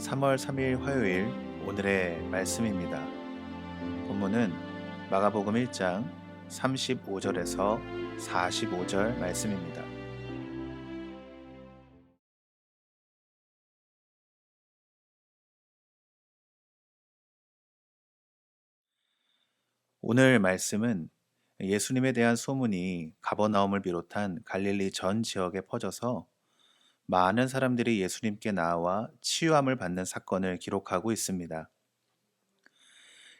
3월 3일 화요일 오늘의 말씀입니다. 본문은 마가복음 1장 35절에서 45절 말씀입니다. 오늘 말씀은 예수님에 대한 소문이 가버나움을 비롯한 갈릴리 전 지역에 퍼져서 많은 사람들이 예수님께 나와 치유함을 받는 사건을 기록하고 있습니다.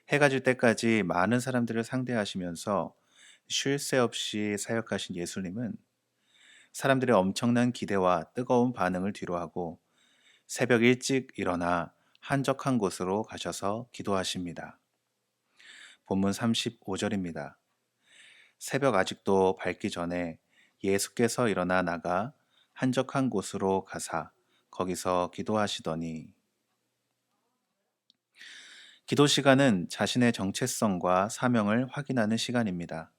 해가 질 때까지 많은 사람들을 상대하시면서 쉴 새 없이 사역하신 예수님은 사람들의 엄청난 기대와 뜨거운 반응을 뒤로하고 새벽 일찍 일어나 한적한 곳으로 가셔서 기도하십니다. 본문 35절입니다. 새벽 아직도 밝기 전에 예수께서 일어나 나가 한적한 곳으로 가사 거기서 기도하시더니 기도 시간은 자신의 정체성과 사명을 확인하는 시간입니다.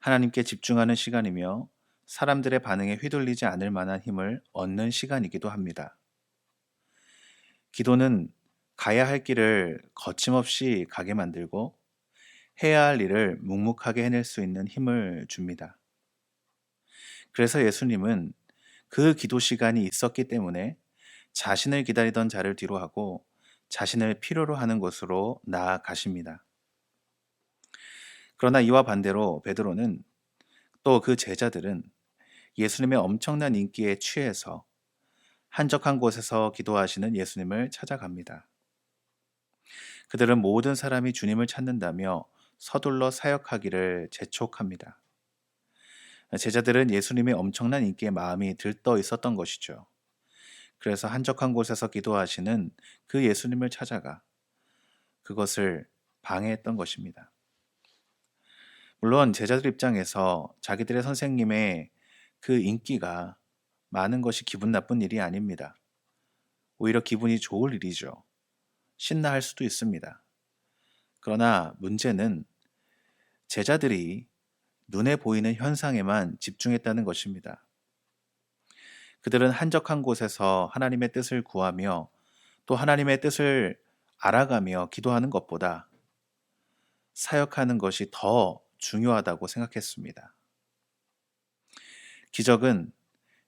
하나님께 집중하는 시간이며 사람들의 반응에 휘둘리지 않을 만한 힘을 얻는 시간이기도 합니다. 기도는 가야 할 길을 거침없이 가게 만들고 해야 할 일을 묵묵하게 해낼 수 있는 힘을 줍니다. 그래서 예수님은 그 기도 시간이 있었기 때문에 자신을 기다리던 자를 뒤로하고 자신을 필요로 하는 곳으로 나아가십니다. 그러나 이와 반대로 베드로는 또 그 제자들은 예수님의 엄청난 인기에 취해서 한적한 곳에서 기도하시는 예수님을 찾아갑니다. 그들은 모든 사람이 주님을 찾는다며 서둘러 사역하기를 재촉합니다. 제자들은 예수님의 엄청난 인기에 마음이 들떠 있었던 것이죠. 그래서 한적한 곳에서 기도하시는 그 예수님을 찾아가 그것을 방해했던 것입니다. 물론 제자들 입장에서 자기들의 선생님의 그 인기가 많은 것이 기분 나쁜 일이 아닙니다. 오히려 기분이 좋을 일이죠. 신나할 수도 있습니다. 그러나 문제는 제자들이 눈에 보이는 현상에만 집중했다는 것입니다. 그들은 한적한 곳에서 하나님의 뜻을 구하며 또 하나님의 뜻을 알아가며 기도하는 것보다 사역하는 것이 더 중요하다고 생각했습니다. 기적은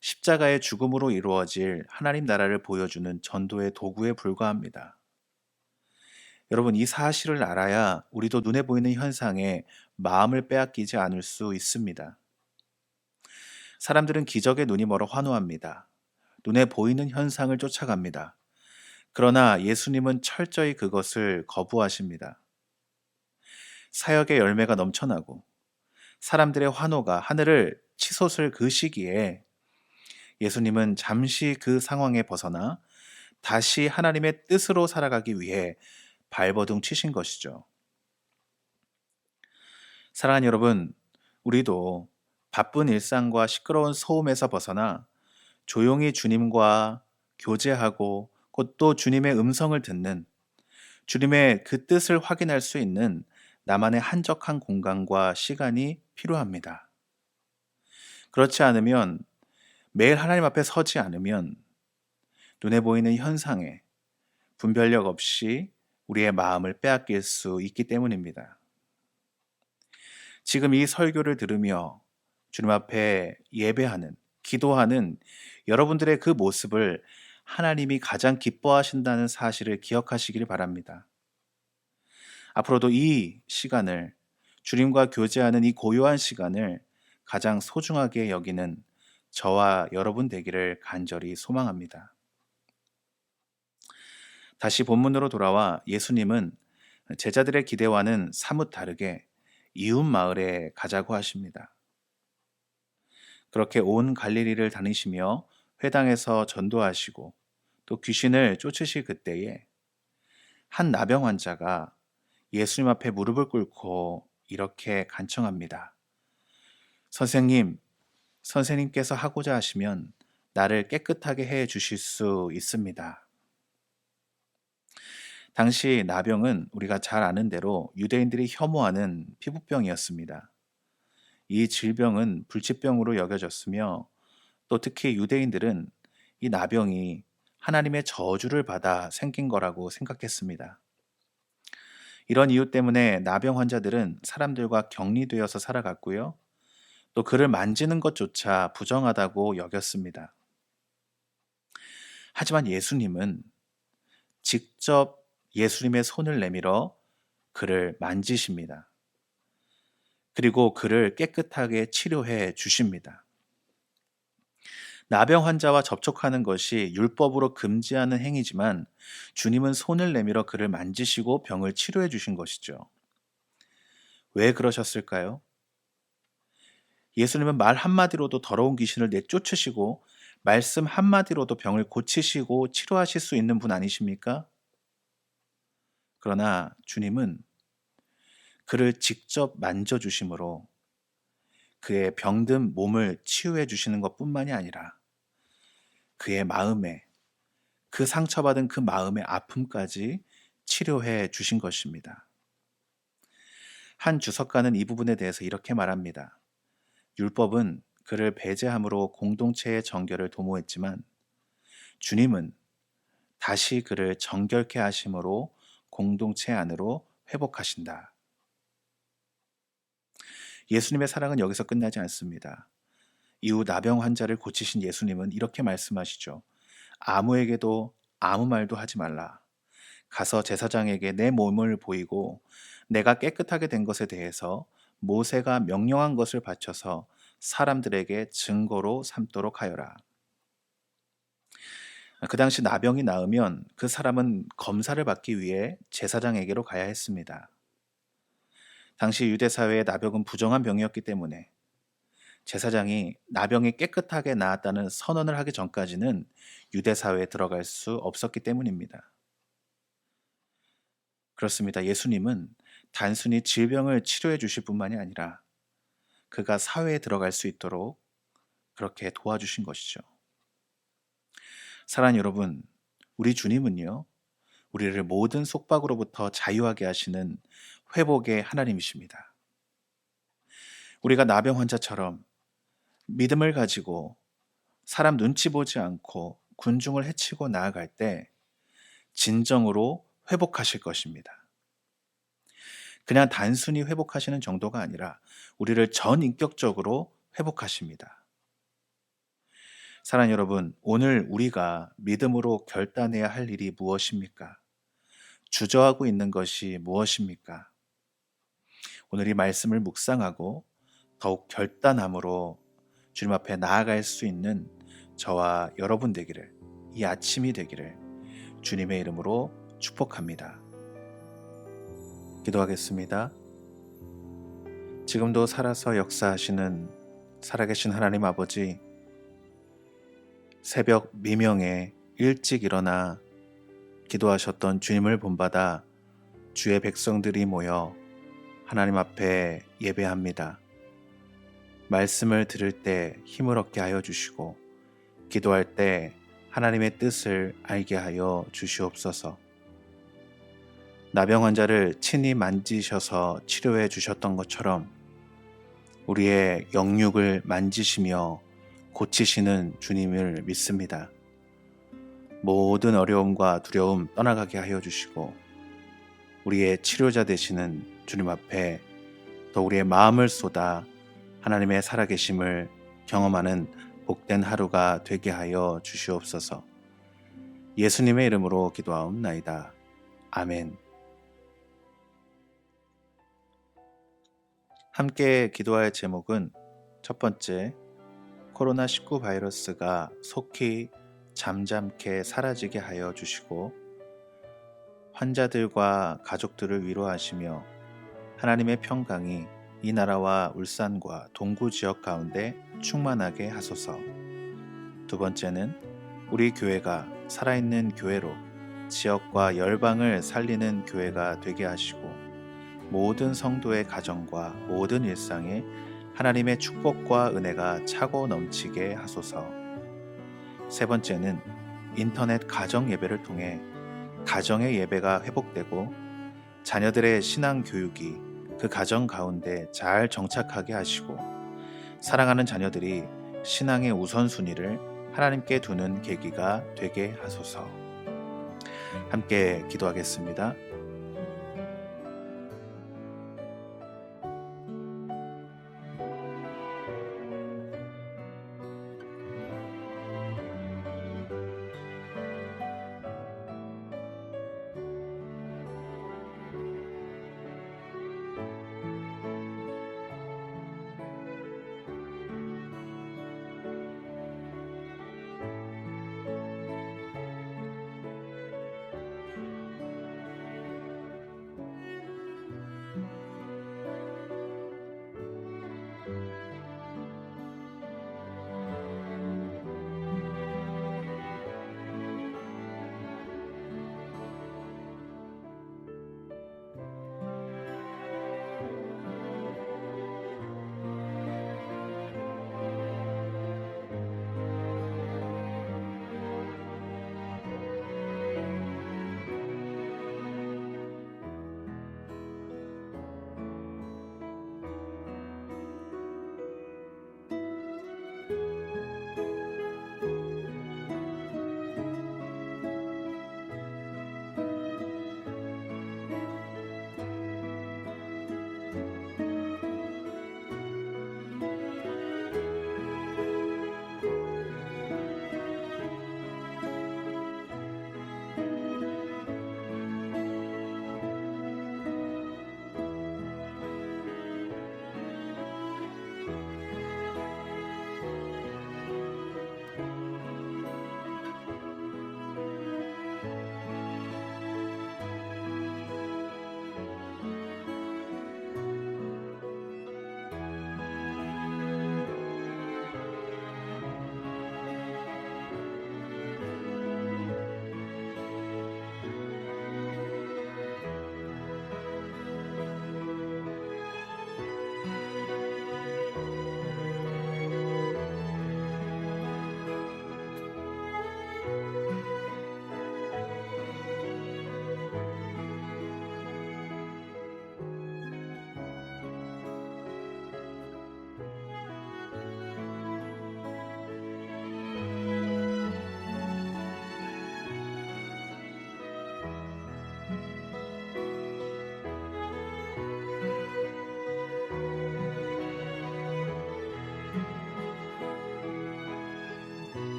십자가의 죽음으로 이루어질 하나님 나라를 보여주는 전도의 도구에 불과합니다. 여러분, 이 사실을 알아야 우리도 눈에 보이는 현상에 마음을 빼앗기지 않을 수 있습니다. 사람들은 기적에 눈이 멀어 환호합니다. 눈에 보이는 현상을 쫓아갑니다. 그러나 예수님은 철저히 그것을 거부하십니다. 사역의 열매가 넘쳐나고 사람들의 환호가 하늘을 치솟을 그 시기에 예수님은 잠시 그 상황에 벗어나 다시 하나님의 뜻으로 살아가기 위해 발버둥 치신 것이죠. 사랑하는 여러분, 우리도 바쁜 일상과 시끄러운 소음에서 벗어나 조용히 주님과 교제하고 곧 또 주님의 음성을 듣는 주님의 그 뜻을 확인할 수 있는 나만의 한적한 공간과 시간이 필요합니다. 그렇지 않으면 매일 하나님 앞에 서지 않으면 눈에 보이는 현상에 분별력 없이 우리의 마음을 빼앗길 수 있기 때문입니다. 지금 이 설교를 들으며 주님 앞에 예배하는, 기도하는 여러분들의 그 모습을 하나님이 가장 기뻐하신다는 사실을 기억하시기를 바랍니다. 앞으로도 이 시간을 주님과 교제하는 이 고요한 시간을 가장 소중하게 여기는 저와 여러분 되기를 간절히 소망합니다. 다시 본문으로 돌아와 예수님은 제자들의 기대와는 사뭇 다르게 이웃 마을에 가자고 하십니다. 그렇게 온 갈릴리를 다니시며 회당에서 전도하시고 또 귀신을 쫓으실 그때에 한 나병 환자가 예수님 앞에 무릎을 꿇고 이렇게 간청합니다. 선생님, 선생님께서 하고자 하시면 나를 깨끗하게 해 주실 수 있습니다. 당시 나병은 우리가 잘 아는 대로 유대인들이 혐오하는 피부병이었습니다. 이 질병은 불치병으로 여겨졌으며 또 특히 유대인들은 이 나병이 하나님의 저주를 받아 생긴 거라고 생각했습니다. 이런 이유 때문에 나병 환자들은 사람들과 격리되어서 살아갔고요. 또 그를 만지는 것조차 부정하다고 여겼습니다. 하지만 예수님은 직접 예수님의 손을 내밀어 그를 만지십니다. 그리고 그를 깨끗하게 치료해 주십니다. 나병 환자와 접촉하는 것이 율법으로 금지하는 행위지만 주님은 손을 내밀어 그를 만지시고 병을 치료해 주신 것이죠. 왜 그러셨을까요? 예수님은 말 한마디로도 더러운 귀신을 내쫓으시고 말씀 한마디로도 병을 고치시고 치료하실 수 있는 분 아니십니까? 그러나 주님은 그를 직접 만져주심으로 그의 병든 몸을 치유해 주시는 것 뿐만이 아니라 그의 마음에 그 상처받은 그 마음의 아픔까지 치료해 주신 것입니다. 한 주석가는 이 부분에 대해서 이렇게 말합니다. 율법은 그를 배제함으로 공동체의 정결을 도모했지만 주님은 다시 그를 정결케 하심으로 공동체 안으로 회복하신다. 예수님의 사랑은 여기서 끝나지 않습니다. 이후 나병 환자를 고치신 예수님은 이렇게 말씀하시죠. 아무에게도 아무 말도 하지 말라. 가서 제사장에게 내 몸을 보이고 내가 깨끗하게 된 것에 대해서 모세가 명령한 것을 바쳐서 사람들에게 증거로 삼도록 하여라. 그 당시 나병이 나으면 그 사람은 검사를 받기 위해 제사장에게로 가야 했습니다. 당시 유대 사회의 나병은 부정한 병이었기 때문에 제사장이 나병이 깨끗하게 나았다는 선언을 하기 전까지는 유대 사회에 들어갈 수 없었기 때문입니다. 그렇습니다. 예수님은 단순히 질병을 치료해 주실 뿐만이 아니라 그가 사회에 들어갈 수 있도록 그렇게 도와주신 것이죠. 사랑 여러분, 우리 주님은요, 우리를 모든 속박으로부터 자유하게 하시는 회복의 하나님이십니다. 우리가 나병 환자처럼 믿음을 가지고 사람 눈치 보지 않고 군중을 해치고 나아갈 때 진정으로 회복하실 것입니다. 그냥 단순히 회복하시는 정도가 아니라 우리를 전인격적으로 회복하십니다. 사랑 여러분, 오늘 우리가 믿음으로 결단해야 할 일이 무엇입니까? 주저하고 있는 것이 무엇입니까? 오늘 이 말씀을 묵상하고 더욱 결단함으로 주님 앞에 나아갈 수 있는 저와 여러분 되기를 이 아침이 되기를 주님의 이름으로 축복합니다. 기도하겠습니다. 지금도 살아서 역사하시는 살아계신 하나님 아버지, 새벽 미명에 일찍 일어나 기도하셨던 주님을 본받아 주의 백성들이 모여 하나님 앞에 예배합니다. 말씀을 들을 때 힘을 얻게 하여 주시고 기도할 때 하나님의 뜻을 알게 하여 주시옵소서. 나병 환자를 친히 만지셔서 치료해 주셨던 것처럼 우리의 영육을 만지시며 고치시는 주님을 믿습니다. 모든 어려움과 두려움 떠나가게 하여 주시고 우리의 치료자 되시는 주님 앞에 더 우리의 마음을 쏟아 하나님의 살아계심을 경험하는 복된 하루가 되게 하여 주시옵소서. 예수님의 이름으로 기도하옵나이다. 아멘. 함께 기도할 제목은 첫 번째, 코로나19 바이러스가 속히 잠잠케 사라지게 하여 주시고, 환자들과 가족들을 위로하시며 하나님의 평강이 이 나라와 울산과 동구 지역 가운데 충만하게 하소서. 두 번째는 우리 교회가 살아있는 교회로 지역과 열방을 살리는 교회가 되게 하시고 모든 성도의 가정과 모든 일상에 하나님의 축복과 은혜가 차고 넘치게 하소서. 세 번째는 인터넷 가정 예배를 통해 가정의 예배가 회복되고 자녀들의 신앙 교육이 그 가정 가운데 잘 정착하게 하시고 사랑하는 자녀들이 신앙의 우선순위를 하나님께 두는 계기가 되게 하소서. 함께 기도하겠습니다.